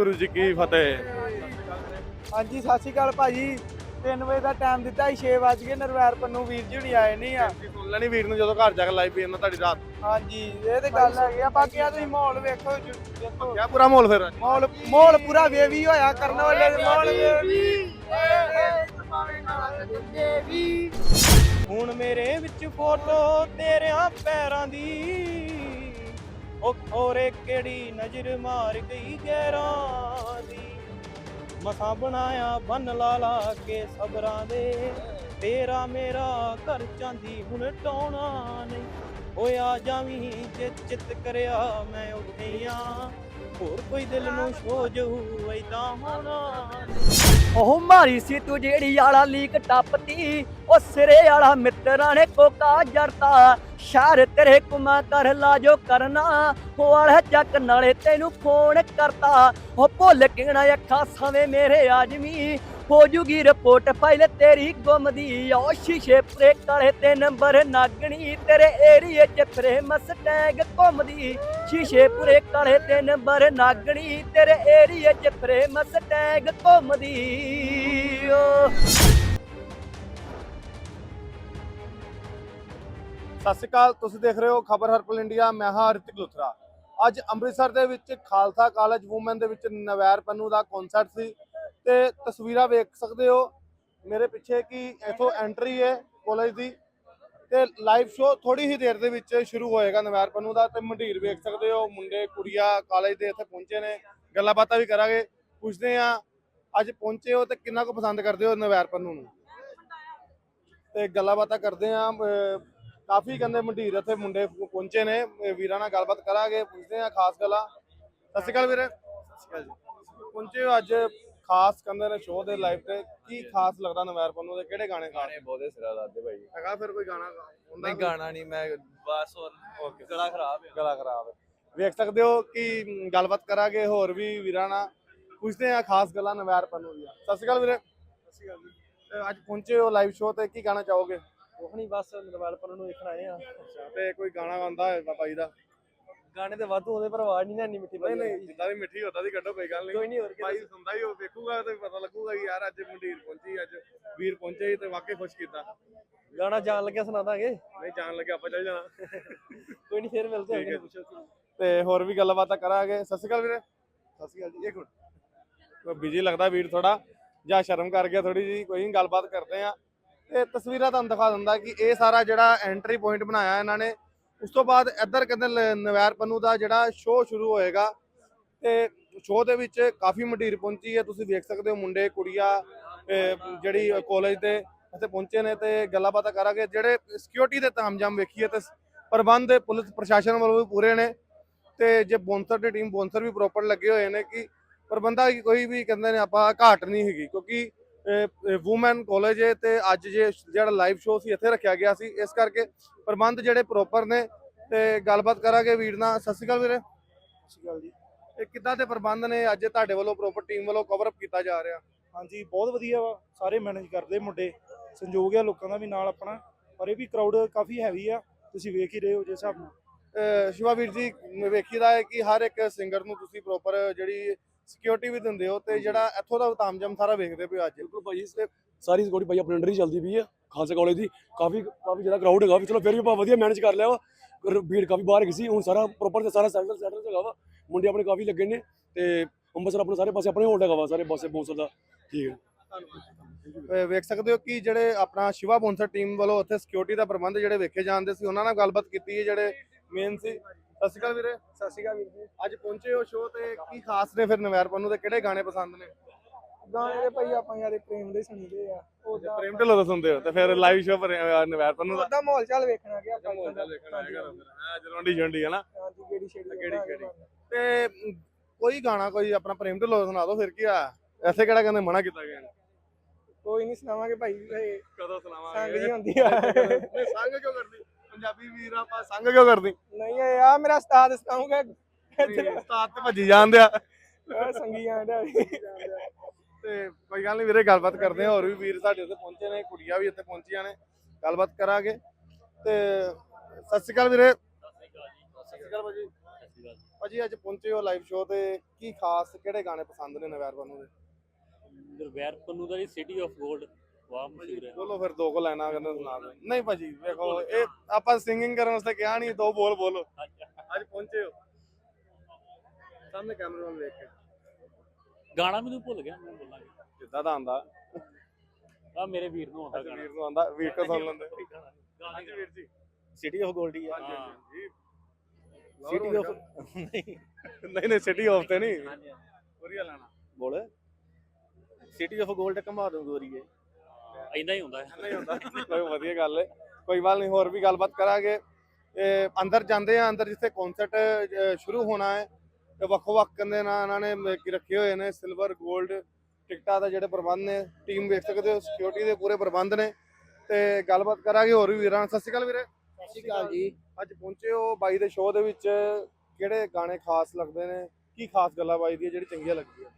ਗੁਰੂ ਜੀ ਕੀ ਫਤਿਹ। ਹਾਂਜੀ ਸਤਿ ਸ਼੍ਰੀ ਅਕਾਲ ਭਾਜੀ। 3 ਵਜੇ ਦਾ ਟਾਈਮ ਦਿੱਤਾ ਸੀ 6 ਵਜ ਗਏ। ਨਰਵੈਰ ਪੰਨੂ ਵੀਰ ਜੀ ਹੁਣੀ ਆਏ ਨਹੀਂ ਆ। ਸੁਣ ਲੈਣੀ ਵੀਰ ਨੂੰ ਜਦੋਂ ਘਰ ਜਾ ਕੇ ਲਾਈਵ ਪੀਣ ਤੁਹਾਡੀ ਰਾਤ। ਹਾਂਜੀ ਇਹ ਤੇ ਗੱਲ ਹੈਗੀ ਆ। ਬਾਕੀ ਆ ਤੁਸੀਂ ਮਾਹੌਲ ਵੇਖੋ ਜੀ, ਦੇਖੋ। ਕਿਆ ਪੂਰਾ ਮਾਹੌਲ ਫਿਰ ਅੱਜ? ਮਾਹੌਲ ਮਾਹੌਲ ਪੂਰਾ ਵੇਵੀ ਹੋਇਆ ਕਰਨ ਵਾਲੇ ਦੇ ਮਾਹੌਲ ਵੇਵੀ ਹੁਣ ਮੇਰੇ ਵਿੱਚ ਫੋਟੋ ਤੇਰਿਆਂ ਪੈਰਾਂ ਦੀ। ਉਹ ਖੋਰੇ ਕਿਹੜੀ ਨਜ਼ਰ ਮਾਰ ਗਈ ਗੈਰਾਂ ਦੀ? ਮਸਾਂ ਬਣਾਇਆ ਬੰਨ ਲਾ ਲਾ ਕੇ ਸਬਰਾਂ ਦੇ। ਤੇਰਾ ਮੇਰਾ ਘਰ ਚਾਂਦੀ ਹੁਣ ਟਾਉਣਾ ਨਹੀਂ। ਹੋਇਆ ਜਾਵੀਂ ਜੇ ਚਿੱਤ ਕਰਿਆ ਮੈਂ ਉੱਠਿਆ ਹੋਰ ਕੋਈ ਦਿਲ ਨੂੰ ਸੋਝੂ ਐਦਾਂ ਹੋਣਾ ਉਹ ਮਾਰੀ ਸੀ ਤੂੰ ਜਿਹੜੀ ਆਲਾ ਲੀਕ ਟੱਪਤੀ, ਉਹ ਸਿਰੇ ਵਾਲਾ ਮਿੱਤਰਾਂ ਨੇ ਕੋਕਾ ਜਰਤਾ। ਸ਼ਹਿਰ ਤੇਰੇ ਕੁਮਾ ਕਰ ਲਾ ਜੋ ਕਰਨਾ, ਉਹ ਵਾਲਾ ਚੱਕ ਨਾਲੇ ਤੈਨੂੰ ਫੋਨ ਕਰਤਾ। ਉਹ ਭੁੱਲ ਕਿਣਾ ਅੱਖਾਂ ਸਾਵੇਂ ਮੇਰੇ ਆਜਮੀ ਹੋ ਜੂਗੀ ਰਿਪੋਰਟ ਫਾਈਲ ਤੇਰੀ ਗੁੰਮ ਦੀ। ਉਹ ਸ਼ੀਸ਼ੇ ਪਰੇ ਕਾਲੇ ਤੇ ਨੰਬਰ ਨਾਗਣੀ, ਤੇਰੇ ਏਰੀਏ 'ਚ ਫਰੇਮਸ ਟੈਗ ਘੁੰਮਦੀ। ਸ਼ੀਸ਼ੇ ਕਾਲੇ ਤੇ ਨੰਬਰ ਨਾਗਣੀ, ਤੇਰੇ ਏਰੀਏ 'ਚ ਫਰੇਮਸ ਟੈਗ ਘੁੰਮਦੀ। ਓ ਸਤਿ ਸ਼੍ਰੀ ਅਕਾਲ, ਤੁਸੀਂ ਦੇਖ ਰਹੇ ਹੋ ਖਬਰ ਹਰਪਲ ਇੰਡੀਆ, ਮੈਂ ਹਾਂ ਰਿਤਿਕ ਲੁਥਰਾ। ਅੱਜ ਅੰਮ੍ਰਿਤਸਰ ਦੇ ਵਿੱਚ ਖਾਲਸਾ ਕਾਲਜ ਔਮਨ ਦੇ ਵਿੱਚ ਨਵੈਰ ਪੰਨੂ ਦਾ ਕਨਸਰਟ ਸੀ ਤੇ ਤਸਵੀਰਾਂ ਵੇਖ ਸਕਦੇ ਹੋ। ਮੇਰੇ ਪਿੱਛੇ ਕੀ ਇਥੋਂ ਐਂਟਰੀ ਹੈ ਕਾਲਜ ਦੀ। ਤੇ ਲਾਈਵ ਸ਼ੋਅ ਥੋੜੀ ਹੀ ਦੇਰ ਦੇ ਵਿੱਚ ਸ਼ੁਰੂ ਹੋਏਗਾ ਨਵੈਰ ਪੰਨੂ ਦਾ ਤੇ ਮੰਡੀਰ ਵੇਖ ਸਕਦੇ ਹੋ ਮੁੰਡੇ ਕੁੜੀਆਂ ਕਾਲਜ ਦੇ ਇੱਥੇ ਪਹੁੰਚੇ ਨੇ ਗੱਲਾਂ ਬਾਤਾਂ ਵੀ ਕਰਾਂਗੇ ਪੁੱਛਦੇ ਆ ਅੱਜ ਪਹੁੰਚੇ ਹੋ ਤੇ ਕਿੰਨਾ ਕੁ ਪਸੰਦ ਕਰਦੇ ਹੋ ਨਵੈਰ ਪੰਨੂ ਨੂੰ? ਤੇ ਗੱਲਾਂ ਬਾਤਾਂ ਕਰਦੇ ਆ ਕਾਫੀ ਕਹਿੰਦੇ ਮੰਡੀਰ ਇੱਥੇ ਮੁੰਡੇ ਪਹੁੰਚੇ ਨੇ ਵੀਰਾਂ ਨਾਲ ਗੱਲਬਾਤ ਕਰਾਂਗੇ ਪੁੱਛਦੇ ਆ ਖਾਸ ਗੱਲਾਂ। ਸਤਿ ਸ਼੍ਰੀ ਅਕਾਲ ਵੀਰੇ। ਸਤਿ ਸ਼੍ਰੀ ਅਕਾਲ ਜੀ। ਪਹੁੰਚੇ ਹੋ ਅੱਜ ਖਾਸ ਕਹਿੰਦੇ ਨੇ ਸ਼ੋਅ ਦੇ ਲਾਈਵ ਤੇ ਕੀ ਖਾਸ ਲੱਗਦਾ ਨਵੈਰ ਪੰਨੂ ਦੇ? ਕਿਹੜੇ ਗਾਣੇ ਖਾਸ? ਗਾਣੇ ਬਹੁਤੇ ਸਿਰਾ ਲਾਦੇ ਭਾਈ। ਹੈਗਾ ਫਿਰ ਕੋਈ ਗਾਣਾ? ਹੁੰਦਾ ਨਹੀਂ? ਗਾਣਾ ਨਹੀਂ ਮੈਂ ਬਸ Okay. ਗਲਾ ਖਰਾਬ ਹੈ ਗਲਾ ਖਰਾਬ ਹੈ ਵੇਖ ਸਕਦੇ ਹੋ ਕਿ ਗੱਲਬਾਤ ਕਰਾਂਗੇ ਹੋਰ ਵੀ ਵੀਰਾਂ ਨਾਲ। ਪੁੱਛਦੇ ਆ ਖਾਸ ਗੱਲਾਂ ਨਵੈਰ ਪੰਨੂ ਦੀਆਂ। ਸਤਿ ਸ਼੍ਰੀ ਅਕਾਲ ਵੀਰੇ। ਸਤਿ ਸ਼੍ਰੀ ਅਕਾਲ ਜੀ। ਅੱਜ ਪਹੁੰਚੇ ਹੋ ਲਾਈਵ ਸ਼ੋਅ ਤੇ ਕੀ ਕਹਿਣਾ ਚਾਹੋਗੇ? ਉਹ ਨਹੀਂ ਬਸ ਨਰਵੈਰ ਪੰਨੂ ਨੂੰ ਵੇਖਣ ਆਏ ਆ। ਅੱਛਾ ਤੇ ਕੋਈ ਗਾਣਾ ਗਾਉਂਦਾ ਹੈ ਬਾਬਾ ਜੀ ਦਾ? ਗਾਣੇ ਤੇ ਵਾਧੂ ਉਹਦੇ ਪਰ ਆਵਾਜ਼ ਨਹੀਂ ਨਾ ਇੰਨੀ ਮਿੱਠੀ ਨਹੀਂ ਨਹੀਂ ਜਿੱਦਾਂ ਦੀ ਮਿੱਠੀ ਹੁੰਦਾ ਦੀ ਕੱਢੋ ਕੋਈ ਗੱਲ ਨਹੀਂ ਕੋਈ ਨਹੀਂ ਹੋਰ ਭਾਈ ਸੁਣਦਾ ਹੀ ਉਹ ਵੇਖੂਗਾ ਤੇ ਪਤਾ ਲੱਗੂਗਾ ਕਿ ਯਾਰ ਅੱਜ ਮੰਡੀਰ ਪਹੁੰਚੀ ਅੱਜ ਵੀਰ ਪਹੁੰਚੇ ਸੀ ਤੇ ਵਾਕਈ ਖੁਸ਼ ਕੀਤਾ। ਗਾਣਾ ਜਾਣ ਲੱਗਿਆ ਸੁਣਾ ਦਾਂਗੇ? ਨਹੀਂ ਜਾਣ ਲੱਗਿਆ ਆਪਾਂ ਚੱਲ ਜਾਣਾ। ਕੋਈ ਨਹੀਂ ਫੇਰ ਮਿਲਦੇ ਹੈ। ਪੁੱਛੋ ਤੇ ਹੋਰ ਵੀ ਗੱਲਬਾਤਾਂ ਕਰਾਂਗੇ। ਸਤਿ ਸ਼੍ਰੀ ਅਕਾਲ ਵੀਰੇ। ਸਤਿ ਸ਼੍ਰੀ ਅਕਾਲ ਜੀ ਇੱਕ ਮਿੰਟ। ਬਿਜ਼ੀ ਲੱਗਦਾ ਵੀਰ ਥੋੜਾ ਜਾਂ ਸ਼ਰਮ ਕਰ ਗਿਆ ਥੋੜੀ ਜੀ ਕੋਈ ਨਹੀਂ ਗੱਲਬਾਤ ਕਰਦੇ ਆ ਇਹ ਤਸਵੀਰਾਂ ਤੁਹਾਨੂੰ ਦਿਖਾ ਦਿੰਦਾ ਕਿ ਇਹ ਸਾਰਾ ਜਿਹੜਾ ਐਂਟਰੀ ਪੁਆਇੰਟ ਬਣਾਇਆ ਇਹਨਾਂ ਨੇ ਉਸ ਤੋਂ ਬਾਅਦ ਇੱਧਰ ਕਹਿੰਦੇ ਲ- ਨਵੈਰ ਪੰਨੂ ਦਾ ਜਿਹੜਾ ਸ਼ੋਅ ਸ਼ੁਰੂ ਹੋਏਗਾ ਤੇ ਸ਼ੋਅ ਦੇ ਵਿੱਚ ਕਾਫੀ ਮੰਡੀਰ ਪਹੁੰਚੀ ਹੈ, ਤੁਸੀਂ ਵੇਖ ਸਕਦੇ ਹੋ ਮੁੰਡੇ, ਕੁੜੀਆਂ ਜਿਹੜੀ ਕਾਲਜ ਦੇ ਇੱਥੇ ਪਹੁੰਚੇ ਨੇ ਤੇ ਗੱਲਾਂ ਬਾਤਾਂ ਕਰਾਂਗੇ, ਜਿਹੜੇ ਸਿਕਿਉਰਿਟੀ ਦੇ ਤਾਮਜਾਮ ਵੇਖੀਏ ਤੇ ਪ੍ਰਬੰਧ, ਪੁਲਿਸ, ਪ੍ਰਸ਼ਾਸਨ ਵੱਲੋਂ ਵੀ ਪੂਰੇ ਨੇ ਤੇ ਜੇ ਬੌਂਸਰ ਦੀ ਟੀਮ ਬੌਂਸਰ ਵੀ ਪ੍ਰੋਪਰ ਲੱਗੇ ਹੋਏ ਨੇ ਕਿ ਪ੍ਰਬੰਧਾਂ ਕੋਈ ਵੀ ਕਹਿੰਦੇ ਨੇ ਆਪਾਂ ਘਾਟ ਨਹੀਂ ਹੈਗੀ, ਕਿਉਂਕਿ ਔਮਨ ਕਾਲਜ ਹੈ ਤੇ ਅੱਜ ਜੇ ਜਿਹੜਾ ਲਾਈਵ ਸ਼ੋਅ ਸੀ ਇੱਥੇ ਰੱਖਿਆ ਗਿਆ ਸੀ। ਇਸ ਕਰਕੇ ਪ੍ਰਬੰਧ ਜਿਹੜੇ ਪ੍ਰੋਪਰ ਨੇ ਤੇ ਗੱਲਬਾਤ ਕਰਾਂਗੇ ਵੀਰ ਨਾਲ। ਸਤਿ ਸ਼੍ਰੀ ਅਕਾਲ ਵੀਰੇ। ਸਤਿ ਸ਼੍ਰੀ ਅਕਾਲ ਜੀ। ਇਹ ਕਿੱਦਾਂ ਦੇ ਪ੍ਰਬੰਧ ਨੇ? ਅੱਜ ਤੁਹਾਡੇ ਵੱਲੋਂ ਪ੍ਰੋਪਰ ਟੀਮ ਵੱਲੋਂ ਕਵਰ ਅਪ ਕੀਤਾ ਜਾ ਰਿਹਾ। ਹਾਂਜੀ ਬਹੁਤ ਵਧੀਆ ਵਾ। ਸਾਰੇ ਮੈਨੇਜ ਕਰਦੇ ਮੁੰਡੇ। ਸੰਯੋਗ ਆ ਲੋਕਾਂ ਦਾ ਵੀ ਨਾਲ ਆਪਣਾ। ਪਰ ਇਹ ਵੀ ਕਰਾਊਡ ਕਾਫੀ ਹੈਵੀ ਆ। ਤੁਸੀਂ ਵੇਖ ਹੀ ਰਹੇ ਹੋ ਜਿਸ ਹਿਸਾਬ ਨਾਲ। ਸ਼ਿਵਾ ਵੀਰ ਜੀ ਵੇਖੀਦਾ ਹੈ ਕਿ ਹਰ ਇੱਕ ਸਿੰਗਰ ਨੂੰ ਤੁਸੀਂ ਪ੍ਰੋਪਰ ਜਿਹੜੀ ਸਿਕਿਉਰਿਟੀ ਵੀ ਦਿੰਦੇ ਹੋ ਤੇ ਜਿਹੜਾ ਇੱਥੋਂ ਦਾ ਤਾਮਜਮ ਸਾਰਾ ਵੇਖਦੇ ਪਿਓ ਅੱਜ। ਬਿਲਕੁਲ ਭਾਈ ਤੇ ਸਾਰੀ ਸਿਕਿਉਰਿਟੀ ਭਾਈ ਆਪਣੇ ਅੰਡਰ ਹੀ ਚੱਲਦੀ ਪਈ ਆ ਖਾਲਸਾ ਕਾਲਜ ਦੀ। ਕਾਫੀ ਕਾਫੀ ਜ਼ਿਆਦਾ ਕਰਾਊਡ ਹੈਗਾ ਵੀ ਚਲੋ ਫਿਰ ਵੀ ਆਪਾਂ ਵਧੀਆ ਮੈਨੇਜ ਕਰ ਲਿਆ ਵਾ। ਭੀੜ ਕਾਫੀ ਬਾਹਰ ਗਈ ਸੀ ਹੁਣ ਸਾਰਾ ਪ੍ਰੋਪਰ ਤੇ ਸਾਰਾ ਸੈਟਲ ਸੈਟਲ ਹੈਗਾ ਵਾ। ਮੁੰਡੇ ਆਪਣੇ ਕਾਫੀ ਲੱਗੇ ਨੇ ਤੇ ਅੰਮ੍ਰਿਤਸਰ ਆਪਣੇ ਸਾਰੇ ਪਾਸੇ ਆਪਣੇ ਹੋਲਡ ਹੈਗਾ ਵਾ ਸਾਰੇ ਪਾਸੇ ਬੌਂਸਰ ਦਾ। ਠੀਕ ਹੈ। ਅਹ ਵੇਖ ਸਕਦੇ ਹੋ ਕਿ ਜਿਹੜੇ ਆਪਣਾ ਸ਼ਿਵਾ ਬੌਂਸਰ ਟੀਮ ਵੱਲੋਂ ਉੱਥੇ ਸਿਕਿਉਰਿਟੀ ਦਾ ਪ੍ਰਬੰਧ ਜਿਹੜੇ ਵੇਖੇ ਜਾਂਦੇ ਸੀ ਉਹਨਾਂ ਨਾਲ ਗੱਲਬਾਤ ਕੀਤੀ ਹੈ ਜਿਹੜੇ ਮੇਨ ਸੀ। ਸਤਿ ਸ਼੍ਰੀ ਅਕਾਲ ਵੀਰੇ। ਸਤਿ ਸ਼੍ਰੀ ਅਕਾਲ ਵੀਰ ਜੀ। ਅੱਜ ਪਹੁੰਚੇ ਹੋ ਸ਼ੋਅ ਤੇ ਕੀ ਖਾਸ ਨੇ ਫਿਰ ਨਵੈਰ ਪੰਨੂ ਦੇ? ਕਿਹੜੇ ਗਾਣੇ ਪਸੰਦ ਨੇ? ਗਾਣੇ ਦੇ ਭਾਈ ਆਪਾਂ ਯਾਰੇ ਪ੍ਰੇਮ ਦੇ ਸੁਣੀਦੇ ਆ। ਉਹਦਾ ਪ੍ਰੇਮ ਢਿੱਲੋਂ ਦਾ ਸੁਣਦੇ ਹੋ ਤੇ ਫਿਰ ਲਾਈਵ ਸ਼ੋਅ ਨਵੈਰ ਪੰਨੂ ਦਾ? ਉਹਦਾ ਮਾਹੌਲ ਚਾਲ ਵੇਖਣਾ ਗਿਆ ਆਪਾਂ ਮੋਲ ਦੇਖਣਾ ਹੈਗਾ ਹਾਂ ਜਲੰਡੀ ਜੰਡੀ ਹੈ ਨਾ? ਹਾਂਜੀ ਕਿਹੜੀ ਛੇੜੀ ਕਿਹੜੀ ਕਿਹੜੀ? ਤੇ ਕੋਈ ਗਾਣਾ ਕੋਈ ਆਪਣਾ ਪ੍ਰੇਮ ਢਿੱਲੋਂ ਦਾ ਸੁਣਾ ਦਿਓ ਫਿਰ ਕੀ ਆ? ਐਸੇ ਕਿਹੜਾ ਕਹਿੰਦੇ ਮਨਾ ਕੀਤਾ ਗਿਆ ਕੋਈ ਨਹੀਂ ਸੁਣਾਵਾਂਗੇ ਭਾਈ ਇਹ ਕਦੋਂ ਸੰਗ ਸੁਣਾਵਾਂਗੇ ਜੀ ਹੁੰਦੀ ਆ। ਨਹੀਂ ਸੰਗ ਕਿਉਂ ਕਰਦੀ? ਪੰਜਾਬੀ ਵੀਰ ਆਪਾਂ ਸੰਗ ਕਿਉਂ ਕਰਦੀ? ਨਹੀਂ ਆ ਮੇਰਾ ਉਸਤਾਦ ਸੁਣਾਉਂਗਾ ਉਸਤਾਦ ਤੇ ਭੱਜੀ ਜਾਂਦੇ ਆ ਸੰਗੀ ਆਂਦਾ ਤੇ ਕੋਈ ਗੱਲ ਨਹੀਂ ਵੀਰੇ ਗੱਲਬਾਤ ਕਰਦੇ ਆ ਹੋਰ ਵੀ ਵੀਰ ਸਾਡੇ ਉੱਤੇ ਪਹੁੰਚੇ ਨੇ ਕੁੜੀਆਂ ਵੀ ਇੱਥੇ ਪਹੁੰਚੀਆਂ ਨੇ ਗੱਲਬਾਤ ਕਰਾਂਗੇ। ਤੇ ਸਤਿ ਸ਼੍ਰੀ ਅਕਾਲ ਵੀਰੇ। ਸਤਿ ਸ਼੍ਰੀ ਅਕਾਲ ਭਾਜੀ। ਭਾਜੀ ਅੱਜ ਪਹੁੰਚੇ ਹੋ ਲਾਈਵ ਸ਼ੋਅ ਤੇ। ਕੀ ਖਾਸ ਕਿਹੜੇ ਗਾਣੇ ਪਸੰਦ ਨੇ ਨਵੈਰ ਪੰਨੂ ਦੇ? ਨਿਰਵੈਰ ਪੰਨੂ ਦਾ ਜੀ ਸਿਟੀ ਆਫ 골ਡ ਵਾਹ ਮਸ਼ਹੂਰ ਹੈ। ਬੋਲੋ ਫਿਰ ਦੋ ਕੋ ਲੈਣਾ ਸੁਣਾ ਦਿਓ। ਨਹੀਂ ਭਾਜੀ ਵੇਖੋ ਇਹ ਆਪਾਂ ਸਿੰਗਿੰਗ ਕਰਨ ਵਾਸਤੇ ਕਿਹਾ ਨਹੀਂ ਦੋ ਬੋਲ ਬੋਲੋ। ਅੱਜ ਪਹੁੰਚੇ ਹੋ। ਸਾਹਮਣੇ ਕੈਮਰੇ ਵੱਲ ਵੇਖ ਕੇ। ਗਾਣਾ ਮੈਨੂੰ ਭੁੱਲ ਗਿਆ ਮੈਂ ਬੋਲਾਂਗਾ। ਜਿੱਦਾਂ ਦਾ ਆਂਦਾ ਆ ਮੇਰੇ ਵੀਰ ਨੂੰ ਆਉਂਦਾ ਅੱਜ ਗਾਣਾ। ਵੀਰ ਨੂੰ ਆਂਦਾ ਵੀਰ ਕੋ ਸੁਣ ਲੈਂਦੇ। ਹਾਂਜੀ ਵੀਰ ਜੀ। ਸਿਟੀ ਆਫ ਗੋਲਡ ਹੀ ਆ। ਹਾਂਜੀ ਹਾਂਜੀ ਸਿਟੀ ਆਫ ਨਹੀਂ ਨਹੀਂ ਸਿਟੀ ਆਫ ਤੇ ਨਹੀਂ। ਵਧੀਆ ਲੈਣਾ। ਬੋਲ। ਸਿਟੀ ਆਫ ਗੋਲਡ ਕਮਾ ਦੂੰ ਗੋਰੀਏ ਇੰਦਾ ਹੀ ਹੁੰਦਾ ਹੈ। ਨਹੀਂ ਹੁੰਦਾ ਕੋਈ ਵਧੀਆ ਗੱਲ ਹੈ ਕੋਈ ਗੱਲ ਨਹੀਂ ਹੋਰ ਵੀ ਗੱਲਬਾਤ ਕਰਾਂਗੇ। ਇਹ ਅੰਦਰ ਜਾਂਦੇ ਆ ਅੰਦਰ ਜਿੱਥੇ ਕਨਸਰਟ ਸ਼ੁਰੂ ਹੋਣਾ ਹੈ ਤੇ ਵੱਖੋ ਵੱਖ ਕੰਦੇ ਨਾਲ ਇਹਨਾਂ ਨੇ ਮ- ਕੀ ਰੱਖੇ ਹੋਏ ਨੇ ਸਿਲਵਰ 골ਡ ਟਿਕਟਾਂ ਦਾ ਜਿਹੜੇ ਪ੍ਰਬੰਧ ਨੇ ਟੀਮ ਵੇਖ ਸਕਦੇ ਹੋ ਸਿਕਿਉਰਿਟੀ ਦੇ ਪੂਰੇ ਪ੍ਰਬੰਧ ਨੇ। ਤੇ ਗੱਲਬਾਤ ਕਰਾਂਗੇ ਹੋਰ ਵੀ ਵੀਰਾਂ ਨਾਲ। ਸਤਿ ਸ਼੍ਰੀ ਅਕਾਲ ਵੀਰੇ। ਸਤਿ ਸ਼੍ਰੀ ਅਕਾਲ ਜੀ। ਅੱਜ ਪਹੁੰਚੇ ਹੋ ਬਾਈ ਦੇ ਸ਼ੋਅ ਦੇ ਵਿੱਚ। ਕਿਹੜੇ ਗਾਣੇ ਖਾਸ ਲੱਗਦੇ ਨੇ? ਕੀ ਖਾਸ ਗੱਲਾਂ ਬਾਈ ਦੀਆਂ ਜਿਹੜੀ ਚੰਗੀਆਂ ਲੱਗਦੀਆਂ?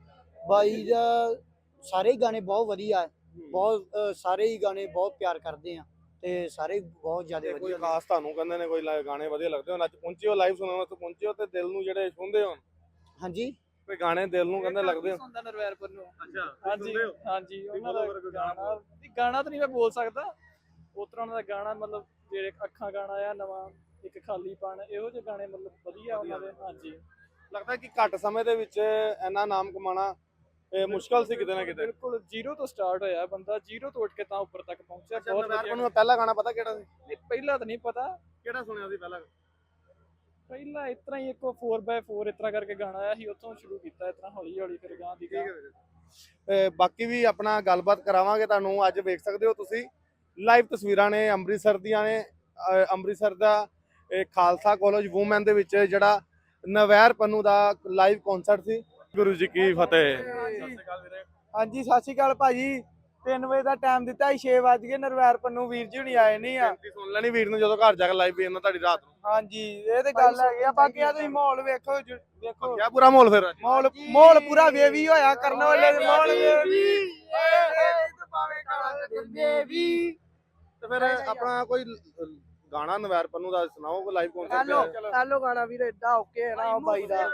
ਬਾਈ ਦਾ ਸਾਰੇ ਹੀ ਗਾਣੇ ਬਹੁਤ ਵਧੀਆ ਹੈ। ਬਹੁਤ ਸਾਰੇ ਹੀ ਗਾਣੇ ਬਹੁਤ ਪਿਆਰ ਕਰਦੇ ਆ ਤੇ ਸਾਰੇ ਬਹੁਤ ਜ਼ਿਆਦਾ ਕੋਈ ਵਧੀਆ ਨੇ। ਖਾਸ ਤੁਹਾਨੂੰ ਕਹਿੰਦੇ ਨੇ ਕੋਈ ਲਾ- ਗਾਣੇ ਵਧੀਆ ਲੱਗਦੇ ਹੋਣ ਅੱਜ ਪਹੁੰਚੇ ਹੋ ਲਾਈਵ ਸੁਣਨ ਵਾਸਤੇ ਪਹੁੰਚੇ ਹੋ ਤੇ ਦਿਲ ਨੂੰ ਜਿਹੜੇ ਛੂੰਹਦੇ ਹੋਣ। ਹਾਂਜੀ। ਕੋਈ ਗਾਣੇ ਦਿਲ ਨੂੰ ਕਹਿੰਦੇ ਲੱਗਦੇ ਹੋ ਸੁਣਦਾ ਨਰਵੈਰ ਪੰਨੂ ਅੱਛਾ ਹਾਂਜੀ ਹਾਂਜੀ ਉਹਨਾਂ ਬੋਲੋ ਦਾ ਗਾਣਾ ਗਾਣਾ ਨਹੀਂ, ਗਾਣਾ ਤਾਂ ਨਹੀਂ ਮੈਂ ਬੋਲ ਸਕਦਾ। ਉਸ ਤਰ੍ਹਾਂ ਦਾ ਗਾਣਾ ਮਤਲਬ ਜਿਹੜੇ ਅੱਖਾਂ ਗਾਣਾ ਆ ਨਵਾਂ ਇੱਕ ਖਾਲੀ ਪਣ ਇਹੋ ਜਿਹੇ ਗਾਣੇ ਮਤਲਬ ਵਧੀਆ ਉਹਨਾਂ ਦੇ ਹਾਂਜੀ। ਲੱਗਦਾ ਕਿ ਘੱਟ ਸਮੇਂ ਦੇ ਵਿੱਚ ਇੰਨਾ ਨਾਮ ਕਮਾਉਣਾ ਇਹ ਮੁਸ਼ਕਲ ਸੀ ਕਿਤੇ ਨਾ ਕਿਤੇ। ਬਿਲਕੁਲ ਜ਼ੀਰੋ ਤੋਂ ਸਟਾਰਟ ਹੋਇਆ ਬੰਦਾ ਜ਼ੀਰੋ ਤੋਂ ਉੱਠ ਕੇ ਤਾਂ ਉੱਪਰ ਤੱਕ ਪਹੁੰਚਿਆ ਬਹੁਤ ਵਧੀਆ। ਨੂੰ ਪਹਿਲਾ ਗਾਣਾ ਪਤਾ ਕਿਹੜਾ ਸੀ? ਨਹੀਂ, ਪਹਿਲਾਂ ਤਾਂ ਨਹੀਂ ਪਤਾ। ਕਿਹੜਾ ਸੁਣਿਆ ਸੀ ਪਹਿਲਾਂ? ਪਹਿਲਾਂ ਇਸ ਤਰ੍ਹਾਂ ਹੀ ਇੱਕ 4x4 ਇਸ ਤਰ੍ਹਾਂ ਕਰਕੇ ਗਾਣਾ ਆਇਆ ਸੀ ਉੱਥੋਂ ਸ਼ੁਰੂ ਕੀਤਾ ਇਸ ਤਰ੍ਹਾਂ ਹੌਲੀ ਹੌਲੀ ਫਿਰ ਗਾਂ ਦੀ ਗਾਂ। ਬਾਕੀ ਵੀ ਆਪਣਾ ਗੱਲਬਾਤ ਕਰਾਵਾਂਗੇ ਤੁਹਾਨੂੰ ਅੱਜ ਵੇਖ ਸਕਦੇ ਹੋ ਤੁਸੀਂ। ਲਾਈਵ ਤਸਵੀਰਾਂ ਨੇ ਅੰਮ੍ਰਿਤਸਰ ਦੀਆਂ ਨੇ ਅੰਮ੍ਰਿਤਸਰ ਦਾ ਇਹ ਖਾਲਸਾ ਕਾਲਜ ਵੂਮਨ ਦੇ ਵਿੱਚ ਜਿਹੜਾ ਨਵੈਰ ਪੰਨੂ ਦਾ ਲਾਈਵ ਕਨਸਰਟ ਸੀ। ਗੁਰੂ ਜੀ ਕੀ ਫਤਿਹ। ਹਾਂਜੀ ਸਤਿ ਸ਼੍ਰੀ ਅਕਾਲ ਭਾਜੀ। 3 ਵਜੇ ਦਾ ਟਾਈਮ ਦਿੱਤਾ ਸੀ 6 ਵਜ ਗਏ। ਨਰਵੈਰ ਪੰਨੂ ਵੀਰ ਜੀ ਹੁਣੀ ਆਏ ਨਹੀਂ ਆ। ਸੁਣ ਲੈਣੀ ਵੀਰ ਨੂੰ ਜਦੋਂ ਘਰ ਜਾ ਕੇ ਲਾਈਵ ਵੇਖਣਾ ਤੁਹਾਡੀ ਰਾਤ ਨੂੰ। ਹਾਂਜੀ ਇਹ ਤੇ ਗੱਲ ਹੈਗੀ ਆ। ਬਾਕੀ ਆ ਤੁਸੀਂ ਮਾਹੌਲ ਵੇਖੋ ਜ- ਵੇਖੋ। ਕਿਆ ਪੂਰਾ ਮਾਹੌਲ ਫਿਰ ਅੱਜ। ਮਾਹੌਲ ਮਾਹੌਲ ਪੂਰਾ ਵੇਵੀ ਹੋਇਆ ਕਰਨ ਵਾਲੇ ਮਾਹੌਲ ਵੇਵੀ ਤੇ ਫਿਰ ਆਪਣਾ ਕੋਈ ਲ- ਗਾਣਾ ਨਵੈਰ ਪੰਨੂ ਦਾ ਸੁਣਾਓ ਕੋਈ ਲਾਈਵ ਹੈਲੋ ਕਨਸਰਟ ਹੈਲੋ ਗਾਣਾ ਵੀਰੇ ਏਡਾ ਓਕੇ ਹੈ ਨਾ ਉਹ ਬਾਈ ਦਾ।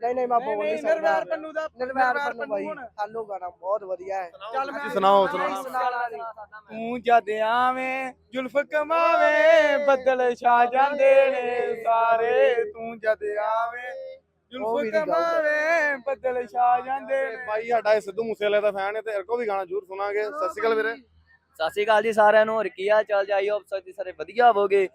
ਨਹੀਂ ਨਹੀਂ ਮੈਂ ਬੋਲ ਨਹੀਂ ਸਕਦਾ। ਨਰਵੈਰ ਪੰਨੂ ਦਾ ਨਿਰਵੈਰ ਪੰਨੂ ਬਾਈ ਹੈਲੋ ਗਾਣਾ ਬਹੁਤ ਵਧੀਆ ਹੈ। ਚੱਲ ਮੈਂ ਸੁਣਾਓ ਸੁਣਾਓ। ਤੂੰ ਜਦ ਆਵੇਂ ਜ਼ੁਲਫ ਕਮਾਵੇਂ ਬੱਦਲ ਛਾ ਜਾਂਦੇ ਨੇ ਸਾਰੇ। ਤੂੰ ਜਦ ਆਵੇਂ ਉਹ ਵੀ ਜ਼ੁਲਫ ਨੀ। ਕਮਾਵੇਂ ਬੱਦਲ ਛਾ ਜਾਂਦੇ ਤੇ ਨੇ। ਬਾਈ ਸਾਡਾ ਇਹ ਸਿੱਧੂ ਮੂਸੇਵਾਲੇ ਦਾ ਫੈਨ ਹੈ ਤੇ ਇਹਕੋ ਵੀ ਗਾਣਾ ਜ਼ਰੂਰ ਸੁਣਾਂਗੇ। ਸਤਿ ਸ਼੍ਰੀ ਅਕਾਲ ਵੀਰੇ। ਸਤਿ ਸ਼੍ਰੀ ਅਕਾਲ ਜੀ ਸਾਰਿਆਂ ਨੂੰ। ਹੋਰ ਕੀ ਹਾਲ ਚਾਲ ਹੋਪ ਸਭ ਸਾਰੇ ਵਧੀਆ ਹੋਵੋਗੇ।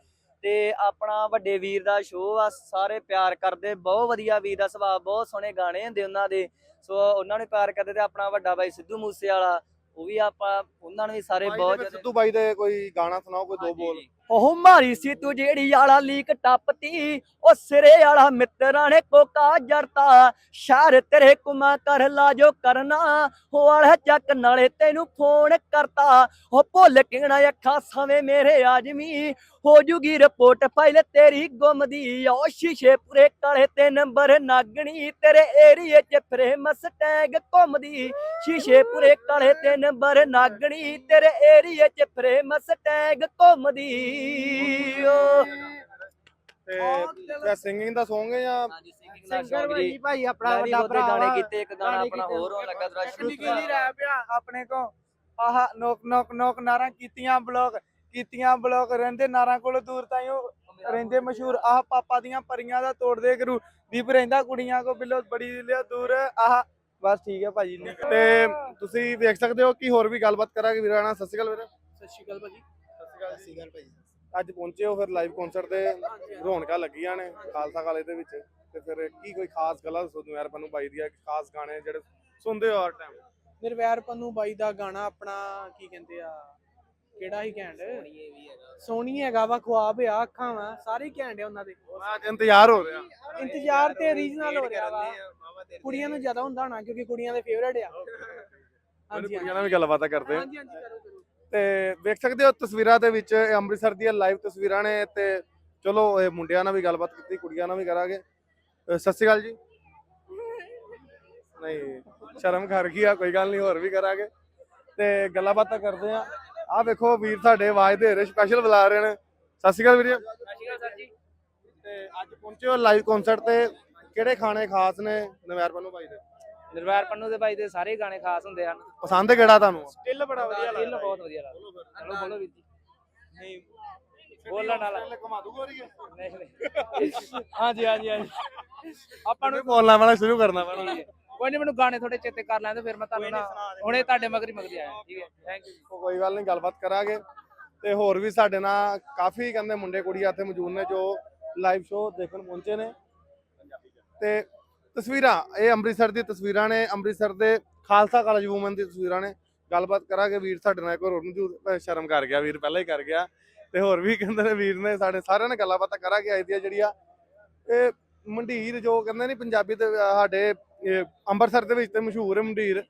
ਤੇ ਆਪਣਾ ਵੱਡੇ ਵੀਰ ਦਾ ਸ਼ੋਅ ਆ, ਸਾਰੇ ਪਿਆਰ ਕਰਦੇ, ਬਹੁਤ ਵਧੀਆ ਵੀਰ ਦਾ ਸੁਭਾਅ, ਬਹੁਤ ਸੋਹਣੇ ਗਾਣੇ ਹੁੰਦੇ ਉਹਨਾਂ ਦੇ। ਸੋ ਉਹਨਾਂ ਨੂੰ ਪਿਆਰ ਕਰਦੇ ਤੇ ਆਪਣਾ ਵੱਡਾ ਬਾਈ ਸਿੱਧੂ ਮੂਸੇ ਵਾਲਾ ਉਹ ਵੀ ਆਪਾਂ ਉਹਨਾਂ ਨੂੰ ਵੀ ਸਾਰੇ ਬਹੁਤ ਜ਼ਿਆਦਾ ਸਿੱਧੂ ਬਾਈ ਦੇ ਕੋਈ ਗਾਣਾ ਸੁਣਾਓ ਕੋਈ ਦੋ ਬੋਲ। ਉਹ ਮਾਰੀ ਸੀ ਤੂੰ ਜਿਹੜੀ ਆਲਾ ਲੀਕ ਟੱਪਤੀ ਉਹ ਸਿਰੇ ਵਾਲਾ ਮਿੱਤਰਾਂ ਨੇ ਕੋਕਾ ਜਰਤਾ। ਸ਼ਹਿਰ ਤੇਰੇ ਕੁਮਾ ਕਰ ਲਾ ਜੋ ਕਰਨਾ ਹੋ ਵਾਲਾ ਚੱਕ ਨਾਲੇ ਤੈਨੂੰ ਫੋਨ ਕਰਤਾ। ਉਹ ਭੁੱਲ ਕਿਣਾ ਅੱਖਾਂ ਸਾਵੇਂ ਮੇਰੇ ਆਜਮੀ ਹੋ ਜੂਗੀ ਰਿਪੋਰਟ ਫਾਈਲ ਤੇਰੀ ਗੁੰਮ ਦੀ। ਓ ਸ਼ੀਸ਼ੇ ਪੂਰੇ ਕਾਲੇ ਤੇ ਨੰਬਰ ਨਾਗਣੀ ਤੇਰੇ ਏਰੀਏ 'ਚ ਫਰੇਮਸ ਟੈਗ ਘੁੰਮਦੀ। ਸ਼ੀਸ਼ੇ ਪੂਰੇ ਕਾਲੇ ਤੇ ਨੰਬਰ ਨਾਗਣੀ ਤੇਰੇ ਏਰੀਏ 'ਚ ਫਰੇਮਸ ਟੈਗ ਘੁੰਮਦੀ। ਓ। ਤੇ ਸਿੰਗਿੰਗ ਦਾ Song ਹੈ ਜਾਂ ਹਾਂਜੀ ਸਿੰਗਿੰਗ ਦਾ ਸਿੰਗਰ ਸ਼ੌਂਕ ਜੀ ਭਾਈ ਭਾਈ ਆਪਣਾ ਮੈਂ ਵੀ ਵੱਡਾ ਉਹਦੇ ਭਰਾ ਗਾਣੇ। ਕੀਤੇ ਇੱਕ ਗਾਣਾ ਆਪਣਾ ਕੀਤੇ। ਹੋਰ ਹੋਣ ਲੱਗਾ ਤੇਰਾ ਸ਼ੁਰੂ ਨਿੱਕੀ ਰੈਪ ਆ ਆਪਣੇ ਕੋ ਆਹ ਨੋਕ ਨੋਕ ਨੋਕ ਨਾਰਾਂ ਕੀਤੀਆਂ ਬਲੌਕ ਕੀਤੀਆਂ ਬਲੌਕ ਰਹਿੰਦੇ ਨਾਰਾਂ ਕੋਲ ਦੂਰ ਤਾਈਓ। ਰਹਿੰਦੇ ਮਸ਼ਹੂਰ ਆਹ ਪਾਪਾ ਦੀਆਂ ਪਰੀਆਂ ਦਾ ਤੋੜਦੇ ਕਰੂ ਦੀਪ ਰਹਿੰਦਾ ਕੁੜੀਆਂ ਕੋ ਬਿਲੋ ਬੜੀ ਲਿਆ ਦੂਰ। ਆਹ ਬਸ ਠੀਕ ਹੈ ਭਾਜੀ ਨੇ ਤੇ ਤੁਸੀਂ ਵੇਖ ਸਕਦੇ ਹੋ ਕਿ ਹੋਰ ਵੀ ਗੱਲਬਾਤ ਕਰਾਂਗੇ ਵੀਰਾਂ ਨਾਲ। ਸਤਿ ਸ਼੍ਰੀ ਅਕਾਲ ਵੀਰੇ। ਸਤਿ ਸ਼੍ਰੀ ਅਕਾਲ ਭਾਜੀ। ਸਤਿ ਸ਼੍ਰੀ ਅਕਾਲ ਭਾਈ ਅੱਜ ਪਹੁੰਚੇ ਹੋ ਫਿਰ ਲਾਈਵ ਕਨਸਰਟ ਤੇ ਰੌਣਕਾਂ ਲੱਗੀਆਂ ਨੇ ਖਾਲਸਾ ਕਾਲਜ ਦੇ ਵਿੱਚ। ਤੇ ਫਿਰ ਕੀ ਕੋਈ ਖਾਸ ਗੱਲਾਂ ਦੱਸੋ ਯਾਰ ਮੈਨੂੰ ਬਾਈ ਦੀਆਂ ਖਾਸ ਗਾਣੇ ਜਿਹੜੇ ਸੁਣਦੇ ਹੋ ਹਰ ਟਾਈਮ ਨਿਰਵੈਰ ਪੰਨੂ ਬਾਈ ਦਾ ਗਾਣਾ ਆਪਣਾ ਕੀ ਕਹਿੰਦੇ ਆ? ਕਿਹੜਾ ਹੀ ਘੈਂਟ? ਸੋਹਣੀ ਹੈਗਾ। ਵਾ ਖੁਆਬ ਆ ਅੱਖਾਂ ਵਾ ਸਾਰੇ ਘੈਂਟ ਆ ਉਹਨਾਂ ਦੇ। ਅੱਜ ਇੰਤਜ਼ਾਰ ਹੋ ਰਿਹਾ। ਇੰਤਜ਼ਾਰ ਤੇ ਰੀਜਨਲ ਹੋ ਰਿਹਾ ਵਾ। ਕੁੜੀਆਂ ਨੂੰ ਜ਼ਿਆਦਾ ਹੁੰਦਾ ਹੋਣਾ ਕਿਉਂਕਿ ਕੁੜੀਆਂ ਦੇ ਫੇਵਰੇਟ ਆ। ਹਾਂਜੀ ਕੁੜੀਆਂ ਨਾਲ ਵੀ ਗੱਲਬਾਤਾਂ ਕਰਦੇ ਹਾਂ। ਹਾਂਜੀ ਹਾਂਜੀ ਕਰੋ ਕਰੋ। ਤੇ ਵੇਖ ਸਕਦੇ ਹੋ ਤਸਵੀਰਾਂ ਦੇ ਵਿੱਚ ਇਹ ਅੰਮ੍ਰਿਤਸਰ ਦੀਆਂ ਲਾਈਵ ਤਸਵੀਰਾਂ ਨੇ ਤੇ ਚਲੋ ਇਹ ਮੁੰਡਿਆਂ ਨਾਲ ਵੀ ਗੱਲਬਾਤ ਕੀਤੀ ਕੁੜੀਆਂ ਨਾਲ ਵੀ ਕਰਾਂਗੇ। ਸਤਿ ਸ਼੍ਰੀ ਅਕਾਲ ਜੀ। ਨਹੀਂ ਸ਼ਰਮ ਕਰ ਗਈ ਆ ਕੋਈ ਗੱਲ ਨਹੀਂ ਹੋਰ ਵੀ ਕਰਾਂਗੇ। ਤੇ ਗੱਲਾਂ ਬਾਤਾਂ ਕਰਦੇ ਆ ਆਹ ਵੇਖੋ ਵੀਰ ਸਾਡੇ ਆਵਾਜ਼ ਦੇ ਰਹੇ ਸਪੈਸ਼ਲ ਬੁਲਾ ਰਹੇ ਨੇ। ਸਤਿ ਸ਼੍ਰੀ ਅਕਾਲ ਵੀਰ ਜੀ। ਤੇ ਤੇ ਅੱਜ ਪਹੁੰਚੇ ਹੋ ਲਾਈਵ ਕਨਸਰਟ ਤੇ। ਕਿਹੜੇ ਖਾਣੇ ਖਾਸ ਨੇ ਨਵੈਰ ਪੰਨੂ ਭਾਈ ਦੇ? ਨਿਰਵੈਰ ਪੰਨੂ ਦੇ ਬਾਈ ਦੇ ਸਾਰੇ ਗਾਣੇ ਖਾਸ ਹੁੰਦੇ ਹਨ। ਪਸੰਦ ਕਿਹੜਾ ਤੁਹਾਨੂੰ? ਸਟਿਲ ਬੜਾ ਵਧੀਆ ਦਿਲ ਲੱਗਦਾ ਬਹੁਤ ਵਧੀਆ ਲੱਗਦਾ। ਚਲੋ ਬੋਲੋ ਵੀਰ ਜੀ। ਨਹੀਂ। ਬੋਲਣ ਵਾਲਾ। ਘੁਮਾ ਦੂਗਾ ਰਹੀ ਨਹੀਂ ਨਹੀਂ। ਹਾਂਜੀ ਹਾਂਜੀ ਹਾਂਜੀ। ਆਪਾਂ ਨੂੰ ਬੋਲਣਾ ਵਾਲਾ ਸ਼ੁਰੂ ਕਰਨਾ ਪੈਣਾ ਕੋਈ ਨਹੀਂ ਮੈਨੂੰ ਗਾਣੇ ਥੋੜੇ ਚੇਤੇ ਕਰ ਲੈਂਦੇ ਫਿਰ ਮੈਂ ਤੁਹਾਨੂੰ ਨੀ। ਹੁਣੇ ਤੁਹਾਡੇ ਮਗਰੀ ਮਗਰੀ ਆਇਆ। ਠੀਕ ਹੈ। ਥੈਂਕ ਯੂ ਕੋਈ ਗੱਲ ਨਹੀਂ ਗੱਲਬਾਤ ਕਰਾਂਗੇ। ਤੇ ਹੋਰ ਵੀ ਸਾਡੇ ਨਾਲ ਕਾਫੀ ਕਹਿੰਦੇ ਮੁੰਡੇ ਕੁੜੀਆਂ ਇੱਥੇ ਮੌਜੂਦ ਨੇ ਜੋ ਲਾਈਵ ਸ਼ੋਅ ਦੇਖਣ ਪਹੁੰਚੇ ਨੇ। ਤੇ ਤਸਵੀਰਾਂ ਇਹ ਅੰਮ੍ਰਿਤਸਰ ਦੀ ਤਸਵੀਰਾਂ ਨੇ ਅੰਮ੍ਰਿਤਸਰ ਦੇ ਖਾਲਸਾ ਕਾਲਜ ਵੂਮਨ ਦੀ ਤਸਵੀਰਾਂ ਨੇ। ਗੱਲਬਾਤ ਕਰਾਂਗੇ ਵੀਰ ਸਾਡੇ ਨਾਲ ਇੱਕ ਹੋਰ ਮੌਜੂਦ ਸ਼ਰਮ ਕਰ ਗਿਆ ਵੀਰ ਪਹਿਲਾਂ ਹੀ ਕਰ ਗਿਆ। ਤੇ ਹੋਰ ਵੀ ਕਹਿੰਦੇ ਨੇ ਵੀਰ ਨੇ ਸਾਡੇ ਸਾਰਿਆਂ ਨੇ ਗੱਲਾਂ ਬਾਤਾਂ ਕਰਾਂਗੇ ਅੱਜ ਦੀਆਂ ਜਿਹੜੀਆਂ ਇਹ ਮੰਡੀਰ ਜੋ ਕਹਿੰਦੇ ਨੇ ਪੰਜਾਬੀ ਤੇ ਸਾਡੇ ਅੰਮ੍ਰਿਤਸਰ ਦੇ ਵਿੱਚ ਤੇ ਮਸ਼ਹੂਰ ਹੈ ਮੰਡੀਰ।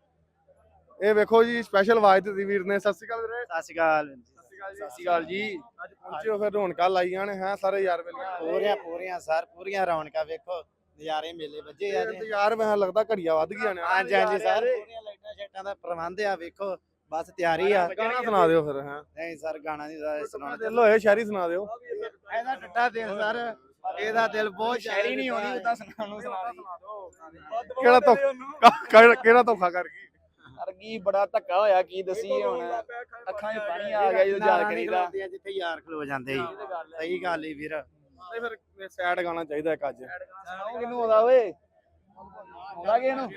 ਇਹ ਵੇਖੋ ਜੀ ਸਪੈਸ਼ਲ ਆਵਾਜ਼ ਦਿੱਤੀ ਵੀਰ ਨੇ ਸਤਿ ਸ਼੍ਰੀ ਅਕਾਲ ਵੀਰੇ। ਸਤਿ ਸ਼੍ਰੀ ਅਕਾਲ। ਸਤਿ ਸ਼੍ਰੀ ਅਕਾਲ ਜੀ। ਅੱਜ ਪਹੁੰਚੇ ਹੋ ਫਿਰ ਰੌਣਕਾਂ ਲਾਈਆਂ ਨੇ ਹੈ ਸਾਰੇ ਯਾਰ ਵੇਲੀਆਂ ਪੂਰੀਆਂ ਪੂਰੀਆਂ ਸਰ ਪੂਰੀਆਂ ਰੌਣਕਾਂ ਵੇਖੋ। ਨਜ਼ਾਰੇ ਮੇਲੇ ਵੱਜੇ ਆ ਤੇ। ਯਾਰ ਮੈਂ ਲੱਗਦਾ ਘੜੀਆਂ ਵੱਧ ਗਈਆਂ ਨੇ। ਹਾਂਜੀ ਹਾਂਜੀ ਸਰ। ਲਾਈਟਾਂ ਸ਼ੇਟਾਂ ਦਾ ਪ੍ਰਬੰਧ ਆ ਵੇਖੋ ਬਸ ਤਿਆਰੀ ਆ। ਗਾਣਾ ਸੁਣਾ ਦਿਓ ਫਿਰ ਹੈ। ਨਹੀਂ ਸਰ ਗਾਣਾ ਨਹੀਂ ਸੁਣਾਉਣਾ ਦਿਲ ਹੋਏ ਸ਼ਾਇਰੀ ਸੁਣਾ ਦਿਓ। ਇਹਦਾ ਟੱਟਾ ਦਿਲ ਸਰ। ਇਹਦਾ ਦਿਲ ਬਹੁਤ ਸ਼ਾਇਰੀ ਨਹੀਂ ਹੋਣੀ ਉਹਦਾ ਸੁਣਾਉਣ ਨੂੰ ਸੁਣਾ ਕਿਹੜਾ ਧੋਖਾ ਕਿਹੜਾ ਧੋਖਾ ਕਰ ਗਈ? ਅਰ ਕੀ ਬੜਾ ਧੱਕਾ ਹੋਇਆ ਕੀ ਦਸੀਏ ਹੁਣ। ਅੱਖਾਂ 'ਚ ਪਾਣੀ ਆ ਗਿਆ ਜਦੋਂ ਯਾਦ ਕਰੀਦਾ। ਜਿੱਥੇ ਯਾਰ ਖਲੋ ਜਾਂਦੇ। ਸੀ ਸਹੀ ਗੱਲ ਈ ਵੀਰ। ਨਹੀਂ ਫਿਰ ਸੈਡ ਗਾਣਾ ਚਾਹੀਦਾ ਇੱਕ ਅੱਜ। ਕਿਨੂੰ ਆਉਂਦਾ ਓਏ? ਆਉਂਦਾ ਕਿ ਇਹਨੂੰ।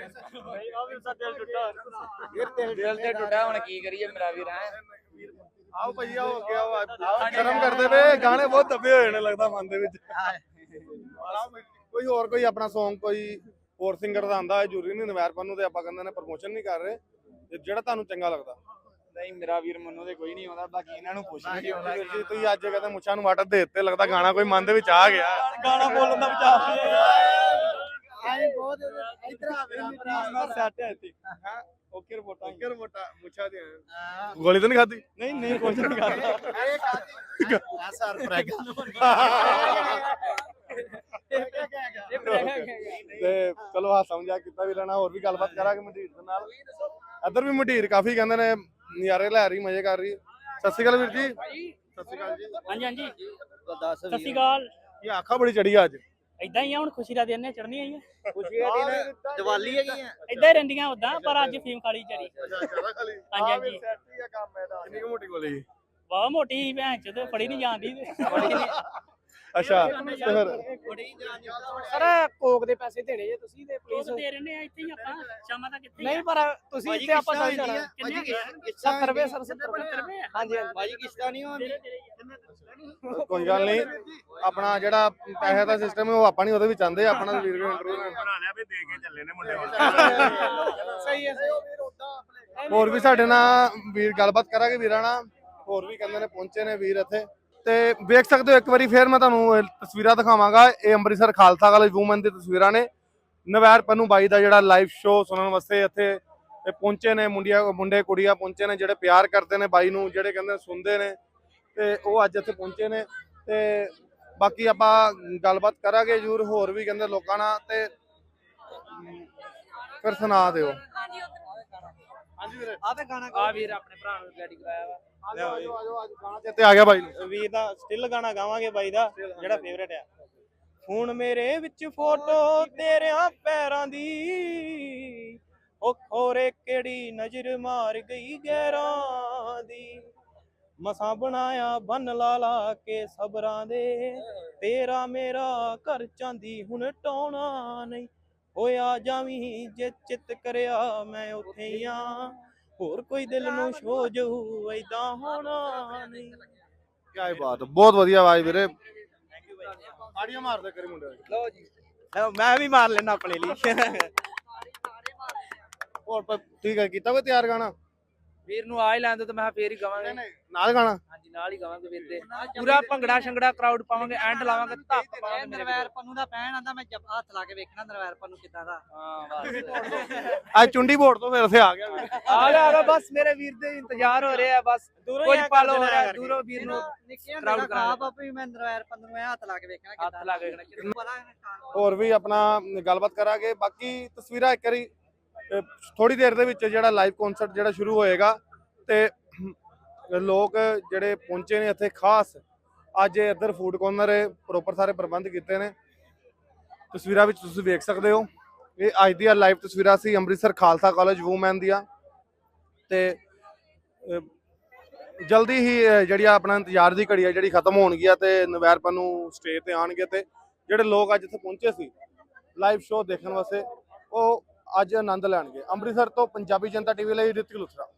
ਦਿਲ ਤੇ ਟੁੱਟਾ ਹੁਣ ਕੀ ਕਰੀਏ ਮੇਰਾ ਵੀਰ ਹੈ? ਆਓ ਭਾਈ ਆਓ ਅੱਗੇ ਆਓ ਆਓ, ਸ਼ਰਮ ਕਰਦੇ ਵੇ ਗਾਣੇ ਬਹੁਤ ਦੱਬੇ ਹੋਏ ਨੇ ਲੱਗਦਾ ਮਨ ਦੇ ਵਿੱਚ। ਆਓ ਭਾਈ, ਕੋਈ ਹੋਰ ਕੋਈ ਆਪਣਾ Song ਕੋਈ ਹੋਰ ਸਿੰਗਰ ਦਾ ਆਂਦਾ ਹੈ ਨਹੀਂ ਨਵੈਰ ਪੰਨੂ ਤੇ ਆਪਾਂ ਕਹਿੰਦੇ ਨੇ ਪ੍ਰਮੋਸ਼ਨ ਨਹੀਂ ਕਰ ਰਹੇ ਤੇ ਜਿਹੜਾ ਤੁਹਾਨੂੰ ਚੰਗਾ ਲੱਗਦਾ। ਨਹੀਂ ਮੇਰਾ ਵੀਰ ਮੰਨੂ ਤੇ ਕੋਈ ਨਹੀਂ ਆਉਂਦਾ ਬਾਕੀ ਇਹਨਾਂ ਨੂੰ ਪੁੱਛ ਵੀਰ ਜੀ ਤੁਸੀਂ ਅੱਜ ਕਹਿੰਦੇ ਮੁੱਛਾਂ ਨੂੰ ਵੱਟ ਦੇ ਦਿੱਤੇ ਲੱਗਦਾ ਗਾਣਾ ਕੋਈ ਮਨ ਦੇ ਵਿੱਚ ਆ ਗਿਆ। ਗਾਣਾ ਬੋਲਣ ਦਾ ਵਿਚਾਰ ਆਏ ਬਹੁਤ ਇਧਰ ਆ ਮੇਰਾ ਸੈੱਟ ਹੈ ਇੱਥੇ। ਓਕੇ ਰਿਪੋਰਟਾਂ ਓਕੇ ਰਿਪੋਰਟਾਂ ਮੁੱਛਾਂ ਦੀ ਗੋਲੀ ਤਾਂ ਨਹੀਂ ਖਾਦੀ ਨਹੀਂ ਨਹੀਂ ਕੁਝ ਨਹੀਂ ਕਰਦਾ ਆ ਸਰ ਪ੍ਰੈਗਾ ਤੇ ਚਲੋ ਆ ਸਮਝਿਆ ਕੀਤਾ ਵੀ ਰਹਿਣਾ ਹੋਰ ਵੀ ਗੱਲਬਾਤ ਕਰਾਂਗੇ ਮੰਡੀਰ ਦੇ ਨਾਲ। ਇੱਧਰ ਵੀ ਮੰਡੀਰ ਕਾਫੀ ਕਹਿੰਦੇ ਨੇ ਨਜ਼ਾਰੇ ਲੈ ਰਹੀ ਮਜ਼ੇ ਕਰ ਰਹੀ। ਸਤਿ ਸ਼੍ਰੀ ਅਕਾਲ ਵੀਰ ਜੀ। ਸਤਿ ਸ਼੍ਰੀ ਅਕਾਲ ਜੀ। ਹਾਂਜੀ ਹਾਂਜੀ। ਦੱਸ ਸਤਿ ਸ਼੍ਰੀ ਅਕਾਲ। ਇਹ ਆਖਾ ਬੜੀ ਚੜੀ ਆ ਅੱਜ। ਇਦਾਂ ਹੀ ਆ ਹੁਣ ਖੁਸ਼ੀ ਦਾ ਦਿਨ ਹੈ ਚੜਨੀ ਆਈ ਹੈ ਖੁਸ਼ੀ ਦਾ ਦਿਨ ਦੀਵਾਲੀ ਹੈਗੀ ਆ। ਇਦਾਂ ਹੀ ਰਹਿੰਦੀਆਂ ਉਦਾਂ ਪਰ ਅੱਜ ਫੀਮ ਖਾਲੀ ਚੜੀ ਅੱਛਾ ਜ਼ਿਆਦਾ ਖਾਲੀ ਹਾਂਜੀ, ਹਾਂਜੀ। ਸੈੱਟ ਹੀ ਆ ਕੰਮ ਇਹਦਾ। ਕਿੰਨੀ ਕੁ ਮੋਟੀ ਗੋਲੀ? ਬਹੁਤ ਮੋਟੀ ਭੈਣ ਚ ਤੇ ਫੜੀ ਨਹੀਂ ਜਾਂਦੀ। ਅੱਛਾ ਤੇ ਫਿਰ ਸਰ ਕੋਕ ਦੇ ਪੈਸੇ ਦੇਣੇ ਜੇ ਤੁਸੀਂ ਤੇ ਲੋਕ ਪਲੀਜ਼ ਦੇ ਰਹਿੰਦੇ ਆ ਇੱਥੇ ਹੀ ਆਪਾਂ ਸ਼ਾਮਾਂ ਤੱਕ ਇੱਥੇ ਹੀ ਨਹੀਂ ਆ। ਪਰ ਤੁਸੀਂ ਇੱਥੇ ਆਪਾਂ ਚੱਲ ਜਾਣਾ। ਕਿੰਨੇ ਆ? 70 ਰੁਪਏ ਸਰ 70 70 ਰੁਪਏ। ਆ? ਹਾਂਜੀ ਹਾਂਜੀ। ਭਾਜੀ ਕਿਸ਼ਤਾ ਨਹੀਂ ਹੁੰਦੀ ਕੋਈ ਗੱਲ ਨਹੀਂ ਆਪਣਾ ਜਿਹੜਾ ਪੈਸੇ ਦਾ ਸਿਸਟਮ ਹੈ ਉਹ ਆਪਾਂ ਨਹੀਂ ਉਹਦੇ ਵਿੱਚ ਆਂਦੇ ਆਪਣਾ ਵੀਰ ਇੰਟਰਵਿਊ ਬਣਾ ਲਿਆ ਵੀ ਦੇ ਕੇ ਚੱਲੇ ਨੇ ਮੁੰਡੇ ਸਹੀ ਹੈ ਸਹੀ ਹੋਰ ਵੀ ਸਾਡੇ ਨਾਲ ਵੀਰ ਗੱਲਬਾਤ ਕਰਾਂਗੇ ਵੀਰਾਂ ਨਾਲ। ਹੋਰ ਵੀ ਕਹਿੰਦੇ ਨੇ ਪਹੁੰਚੇ ਨੇ ਵੀਰ ਇੱਥੇ। ਤੇ ਵੇਖ ਸਕਦੇ ਹੋ ਇੱਕ ਵਾਰੀ ਫੇਰ ਮੈਂ ਤੁਹਾਨੂੰ ਇਹ ਤਸਵੀਰਾਂ ਦਿਖਾਵਾਂਗਾ। ਇਹ ਅੰਮ੍ਰਿਤਸਰ ਖਾਲਸਾ ਕਾਲਜ ਵੂਮਨ ਦੀ ਤਸਵੀਰਾਂ ਨੇ। ਨਵੈਰ ਪੰਨੂ ਬਾਈ ਦਾ ਜਿਹੜਾ ਲਾਈਵ ਸ਼ੋਅ ਸੁਣਨ ਵਾਸਤੇ ਇੱਥੇ ਇਹ ਪਹੁੰਚੇ ਨੇ। ਮੁੰਡਿਆਂ ਮੁੰਡੇ ਕੁੜੀਆਂ ਪਹੁੰਚੇ ਨੇ ਜਿਹੜੇ ਪਿਆਰ ਕਰਦੇ ਨੇ ਬਾਈ ਨੂੰ ਜਿਹੜੇ ਕਹਿੰਦੇ ਸੁਣਦੇ ਨੇ। ਤੇ ਉਹ ਅੱਜ ਇੱਥੇ ਪਹੁੰਚੇ ਨੇ। ਤੇ ਬਾਕੀ ਆਪਾਂ ਗੱਲਬਾਤ ਕਰਾਂਗੇ ਜ਼ਰੂਰ ਹੋਰ ਵੀ ਕਹਿੰਦੇ ਲੋਕਾਂ ਨਾਲ। ਤੇ ਫਿਰ ਸੁਣਾ ਦਿਓ। ਹਾਂਜੀ ਵੀਰੇ। ਆ ਤੇ ਗਾਣਾ ਆ ਵੀਰ ਆਪਣੇ ਭਰਾ ਨੂੰ ਰੈਡੀ ਕਰਾਇਆ ਵਾ। ਆਜੋ ਆਜੋ ਆਜੋ ਅੱਜ ਗਾਣਾ ਚੇਤੇ ਆ ਗਿਆ ਬਾਈ ਨੂੰ। ਵੀਰ ਦਾ ਸਟਿਲ ਗਾਣਾ ਗਾਵਾਂਗੇ ਬਾਈ ਦਾ ਜਿਹੜਾ ਫੇਵਰੇਟ ਆ। ਹੁਣ ਮੇਰੇ ਵਿੱਚ ਫੋਟੋ ਤੇਰਿਆਂ ਪੈਰਾਂ ਦੀ। ਉਹ ਖੋਰੇ ਕਿਹੜੀ ਨਜ਼ਰ ਮਾਰ ਗਈ ਗੈਰਾਂ ਦੀ। ਮਸਾਂ ਬਣਾਇਆ ਬੰਨ ਲਾ ਲਾ ਕੇ ਸਬਰਾਂ ਦੇ। ਤੇਰਾ ਮੇਰਾ ਘਰ ਚਾਂਦੀ ਹੁਣ ਟਾਉਣਾ ਨਹੀਂ। ਹੋਇਆ ਜਾਵੀਂ ਜੇ ਚਿੱਤ ਕਰਿਆ ਮੈਂ ਉੱਥੇ ਹੀ ਆ। ਹੋਰ ਕੋਈ ਦਿਲ ਨੂੰ ਛੋ ਜੂ ਐਦਾਂ ਹੋਣਾ ਨਹੀਂ। ਕੀ ਬਾਤ ਬਹੁਤ ਵਧੀਆ ਆਵਾਜ਼ ਵੀਰੇ। ਆੜੀਆਂ ਮਾਰਦੇ ਕਰੀ ਮੁੰਡੇ। ਲਓ ਜੀ। ਮੈਂ ਵੀ ਮਾਰ ਲੈਣਾ ਆਪਣੇ ਲਈ। ਹੋਰ ਪ- ਠੀਕ ਹੈ ਕੀਤਾ ਕੋਈ ਤਿਆਰ ਗਾਣਾ? ਵੀਰ ਨੂੰ ਆ ਹੀ ਲੈਣ ਤੇ ਮੈਂ ਕਿਹਾ ਫੇਰ ਹੀ ਗਵਾਂਗੇ। ਨਾਲ ਗਾਣਾ? ਹਾਂਜੀ ਨਾਲ ਹੀ ਗਵਾਂਗੇ ਵੀਰ ਦੇ। ਪੂਰਾ ਭੰਗੜਾ ਸ਼ੰਗੜਾ ਕਰਾਊਡ ਪਾਵਾਂਗੇ ਐਂਡ ਲਾਵਾਂਗੇ ਧੱਪ ਪਾਵਾਂਗੇ ਮੇਰੇ ਵੀਰੋ। ਪੰਨੂ ਦਾ ਪੈਣ ਆਂਦਾ ਮੈਂ ਜਬ ਹੱਥ ਲਾ ਕੇ ਵੇਖਣਾ ਨਰਵੈਰ ਪੰਨੂ ਕਿੱਦਾਂ ਦਾ। ਹਾਂ ਬਸ। ਅੱਜ ਚੁੰਡੀ ਬੋਰਡ ਤੋਂ ਫਿਰ ਇੱਥੇ ਆ ਗਿਆ ਵੀਰੇ। ਆ ਗਿਆ ਆ ਗਿਆ ਬਸ ਮੇਰੇ ਵੀਰ ਦੇ ਇੰਤਜ਼ਾਰ ਹੋ ਰਿਹਾ ਬਸ। ਦੂਰੋਂ ਕੁਝ ਪਲ ਹੋ ਰਿਹਾ ਨੇ ਦੂਰੋਂ ਵੀਰ ਨੂੰ ਨਿੱਕੇ Crowd ਹੁੰਦੇ ਦਾ ਕਰਾਂਗੇ। ਖਾਪ ਆ ਵੀ ਮੈਂ ਨਰਵੈਰ ਪੰਨੂ ਨੂੰ ਐਂ ਹੱਥ ਲਾ ਕੇ ਵੇਖਣਾ ਹੱਥ ਲਾ ਕੇ ਵੇਖਣਾ। ਪਤਾ ਹੋਰ ਵੀ ਆਪਣਾ ਗੱਲਬਾਤ ਕਰਾਂਗੇ। ਬਾਕੀ ਤਸਵੀਰਾਂ ਇੱਕ ਵਾਰੀ ਥੋੜੀ ਦੇਰ ਦੇ ਵਿੱਚ ਜਿਹੜਾ ਲਾਈਵ ਕਨਸਰਟ ਜਿਹੜਾ ਸ਼ੁਰੂ ਹੋਏਗਾ ਤੇ ਲੋਕ ਜਿਹੜੇ ਪਹੁੰਚੇ ਨੇ ਇੱਥੇ ਖਾਸ, ਅੱਜ ਇੱਧਰ ਫੂਡ ਕੋਰਨਰ ਪ੍ਰੋਪਰ ਸਾਰੇ ਪ੍ਰਬੰਧ ਕੀਤੇ ਨੇ। ਤਸਵੀਰਾਂ ਵਿੱਚ ਤੁਸੀਂ ਵੇਖ ਸਕਦੇ ਹੋ, ਇਹ ਅੱਜ ਦੀਆਂ ਲਾਈਵ ਤਸਵੀਰਾਂ ਸੀ ਅੰਮ੍ਰਿਤਸਰ ਖਾਲਸਾ ਕਾਲਜ ਵੂਮੈਨ ਦੀਆਂ ਤੇ ਜਲਦੀ ਹੀ ਜਿਹੜੀ ਆ ਆਪਣਾ ਇੰਤਜ਼ਾਰ ਦੀ ਘੜੀ ਆ, ਜਿਹੜੀ ਖਤਮ ਹੋਣਗੀ ਆ ਤੇ ਨਵੈਰ ਪੰਨੂ ਸਟੇਜ ਤੇ ਆਣਗੇ ਤੇ ਜਿਹੜੇ ਲੋਕ ਅੱਜ ਇੱਥੇ ਪਹੁੰਚੇ ਸੀ ਲਾਈਵ ਸ਼ੋਅ ਦੇਖਣ ਵਾਸਤੇ, ਉਹ ਅੱਜ ਆਨੰਦ ਲੈਣਗੇ। ਅੰਮ੍ਰਿਤਸਰ ਤੋਂ ਪੰਜਾਬੀ ਜਨਤਾ ਟੀਵੀ ਲਈ ਰਿਤਿਕ ਲੁਥਰਾ।